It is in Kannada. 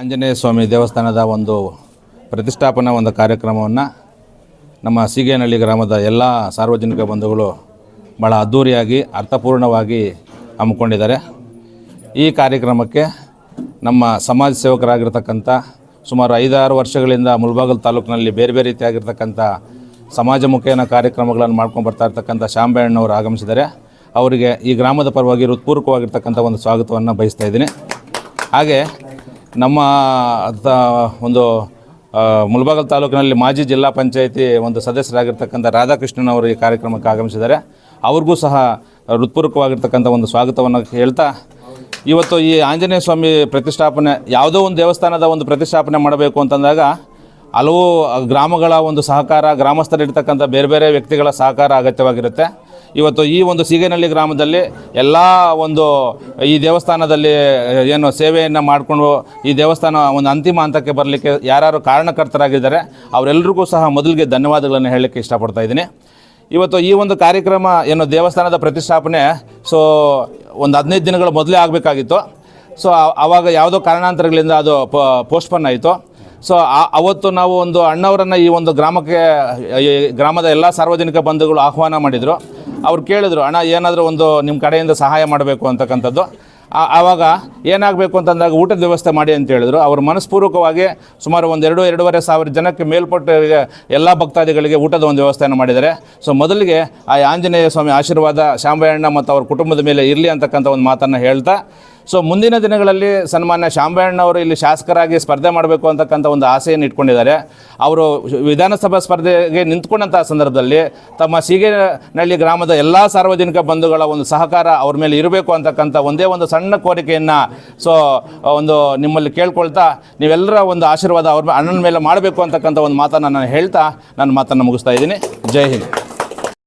ಆಂಜನೇಯ ಸ್ವಾಮಿ ದೇವಸ್ಥಾನದ ಒಂದು ಪ್ರತಿಷ್ಠಾಪನಾ, ಒಂದು ಕಾರ್ಯಕ್ರಮವನ್ನು ನಮ್ಮ ಸೀಗೇನಹಳ್ಳಿ ಗ್ರಾಮದ ಎಲ್ಲ ಸಾರ್ವಜನಿಕ ಬಂಧುಗಳು ಭಾಳ ಅದ್ಧೂರಿಯಾಗಿ ಅರ್ಥಪೂರ್ಣವಾಗಿ ಹಮ್ಮಿಕೊಂಡಿದ್ದಾರೆ. ಈ ಕಾರ್ಯಕ್ರಮಕ್ಕೆ ನಮ್ಮ ಸಮಾಜ ಸೇವಕರಾಗಿರ್ತಕ್ಕಂಥ ಸುಮಾರು ಐದಾರು ವರ್ಷಗಳಿಂದ ಮುಲ್ಬಾಗಲ್ ತಾಲೂಕಿನಲ್ಲಿ ಬೇರೆ ಬೇರೆ ರೀತಿಯಾಗಿರ್ತಕ್ಕಂಥ ಸಮಾಜಮುಖೇನ ಕಾರ್ಯಕ್ರಮಗಳನ್ನು ಮಾಡ್ಕೊಂಡು ಬರ್ತಾ ಇರ್ತಕ್ಕಂಥ ಶಾಂಬಣ್ಣವರು ಆಗಮಿಸಿದ್ದಾರೆ. ಅವರಿಗೆ ಈ ಗ್ರಾಮದ ಪರವಾಗಿ ಹೃತ್ಪೂರ್ವಕವಾಗಿರ್ತಕ್ಕಂಥ ಒಂದು ಸ್ವಾಗತವನ್ನು ಬಯಸ್ತಾ ಇದ್ದೀನಿ. ಹಾಗೆ ನಮ್ಮ ಒಂದು ಮುಲ್ಬಾಗಲ್ ತಾಲೂಕಿನಲ್ಲಿ ಮಾಜಿ ಜಿಲ್ಲಾ ಪಂಚಾಯಿತಿ ಒಂದು ಸದಸ್ಯರಾಗಿರ್ತಕ್ಕಂಥ ರಾಧಾಕೃಷ್ಣನ್ ಅವರು ಈ ಕಾರ್ಯಕ್ರಮಕ್ಕೆ ಆಗಮಿಸಿದ್ದಾರೆ. ಅವ್ರಿಗೂ ಸಹ ಹೃತ್ಪೂರ್ವಕವಾಗಿರ್ತಕ್ಕಂಥ ಒಂದು ಸ್ವಾಗತವನ್ನು ಹೇಳ್ತಾ, ಇವತ್ತು ಈ ಆಂಜನೇಯ ಸ್ವಾಮಿ ಪ್ರತಿಷ್ಠಾಪನೆ, ಯಾವುದೋ ಒಂದು ದೇವಸ್ಥಾನದ ಒಂದು ಪ್ರತಿಷ್ಠಾಪನೆ ಮಾಡಬೇಕು ಅಂತಂದಾಗ ಹಲವು ಗ್ರಾಮಗಳ ಒಂದು ಸಹಕಾರ, ಗ್ರಾಮಸ್ಥರಿರ್ತಕ್ಕಂಥ ಬೇರೆ ಬೇರೆ ವ್ಯಕ್ತಿಗಳ ಸಹಕಾರ ಅಗತ್ಯವಾಗಿರುತ್ತೆ. ಇವತ್ತು ಈ ಒಂದು ಸೀಗೇನಹಳ್ಳಿ ಗ್ರಾಮದಲ್ಲಿ ಎಲ್ಲ ಒಂದು ಈ ದೇವಸ್ಥಾನದಲ್ಲಿ ಏನು ಸೇವೆಯನ್ನು ಮಾಡಿಕೊಂಡು ಈ ದೇವಸ್ಥಾನ ಒಂದು ಅಂತಿಮ ಹಂತಕ್ಕೆ ಬರಲಿಕ್ಕೆ ಯಾರ್ಯಾರು ಕಾರಣಕರ್ತರಾಗಿದ್ದಾರೆ ಅವರೆಲ್ಲರಿಗೂ ಸಹ ಮೊದಲಿಗೆ ಧನ್ಯವಾದಗಳನ್ನು ಹೇಳಲಿಕ್ಕೆ ಇಷ್ಟಪಡ್ತಾ ಇದ್ದೀನಿ. ಇವತ್ತು ಈ ಒಂದು ಕಾರ್ಯಕ್ರಮ, ಏನು ದೇವಸ್ಥಾನದ ಪ್ರತಿಷ್ಠಾಪನೆ, ಸೊ, ಒಂದು ಹದಿನೈದು ದಿನಗಳ ಮೊದಲೇ ಆಗಬೇಕಾಗಿತ್ತು. ಸೊ ಆವಾಗ ಯಾವುದೋ ಕಾರಣಾಂತರಗಳಿಂದ ಅದು ಪೋಸ್ಟ್ಪೋನ್ ಆಯಿತು. ಸೊ ಅವತ್ತು ನಾವು ಒಂದು ಅಣ್ಣವರನ್ನು ಈ ಒಂದು ಗ್ರಾಮಕ್ಕೆ ಗ್ರಾಮದ ಎಲ್ಲ ಸಾರ್ವಜನಿಕ ಬಂಧುಗಳು ಆಹ್ವಾನ ಮಾಡಿದರು. ಅವ್ರು ಕೇಳಿದ್ರು, ಅಣ್ಣ, ಏನಾದರೂ ಒಂದು ನಿಮ್ಮ ಕಡೆಯಿಂದ ಸಹಾಯ ಮಾಡಬೇಕು ಅಂತಕ್ಕಂಥದ್ದು. ಆವಾಗ ಏನಾಗಬೇಕು ಅಂತಂದಾಗ ಊಟದ ವ್ಯವಸ್ಥೆ ಮಾಡಿ ಅಂತ ಹೇಳಿದ್ರು. ಅವರು ಮನಸ್ಪೂರ್ವಕವಾಗಿ ಸುಮಾರು ಒಂದು ಎರಡು, ಎರಡೂವರೆ ಸಾವಿರ ಜನಕ್ಕೆ ಮೇಲ್ಪಟ್ಟಿಗೆ ಎಲ್ಲ ಭಕ್ತಾದಿಗಳಿಗೆ ಊಟದ ಒಂದು ವ್ಯವಸ್ಥೆಯನ್ನು ಮಾಡಿದ್ದಾರೆ. ಸೊ ಮೊದಲಿಗೆ ಆ ಆಂಜನೇಯ ಸ್ವಾಮಿ ಆಶೀರ್ವಾದ ಶಾಂಬಯ್ಯಣ್ಣ ಮತ್ತು ಅವ್ರ ಕುಟುಂಬದ ಮೇಲೆ ಇರಲಿ ಅಂತಕ್ಕಂಥ ಒಂದು ಮಾತನ್ನು ಹೇಳ್ತಾ ಸೊ ಮುಂದಿನ ದಿನಗಳಲ್ಲಿ ಸನ್ಮಾನ್ಯ ಶಾಂಬಯ್ಯಣ್ಣವರು ಇಲ್ಲಿ ಶಾಸಕರಾಗಿ ಸ್ಪರ್ಧೆ ಮಾಡಬೇಕು ಅಂತಕ್ಕಂಥ ಒಂದು ಆಸೆಯನ್ನು ಇಟ್ಕೊಂಡಿದ್ದಾರೆ. ಅವರು ವಿಧಾನಸಭಾ ಸ್ಪರ್ಧೆಗೆ ನಿಂತ್ಕೊಂಡಂಥ ಸಂದರ್ಭದಲ್ಲಿ ತಮ್ಮ ಸೀಗೇನಹಳ್ಳಿ ಗ್ರಾಮದ ಎಲ್ಲ ಸಾರ್ವಜನಿಕ ಬಂಧುಗಳ ಒಂದು ಸಹಕಾರ ಅವ್ರ ಮೇಲೆ ಇರಬೇಕು ಅಂತಕ್ಕಂಥ ಒಂದೇ ಒಂದು ಸಣ್ಣ ಕೋರಿಕೆಯನ್ನು ಸೊ ಒಂದು ನಿಮ್ಮಲ್ಲಿ ಕೇಳ್ಕೊಳ್ತಾ ನೀವೆಲ್ಲರ ಒಂದು ಆಶೀರ್ವಾದ ಅವ್ರ ಅಣ್ಣನ ಮೇಲೆ ಮಾಡಬೇಕು ಅಂತಕ್ಕಂಥ ಒಂದು ಮಾತನ್ನು ನಾನು ಹೇಳ್ತಾ, ನನ್ನ ಮಾತನ್ನು ಮುಗಿಸ್ತಾ ಇದ್ದೀನಿ. ಜೈ ಹಿಂದ್.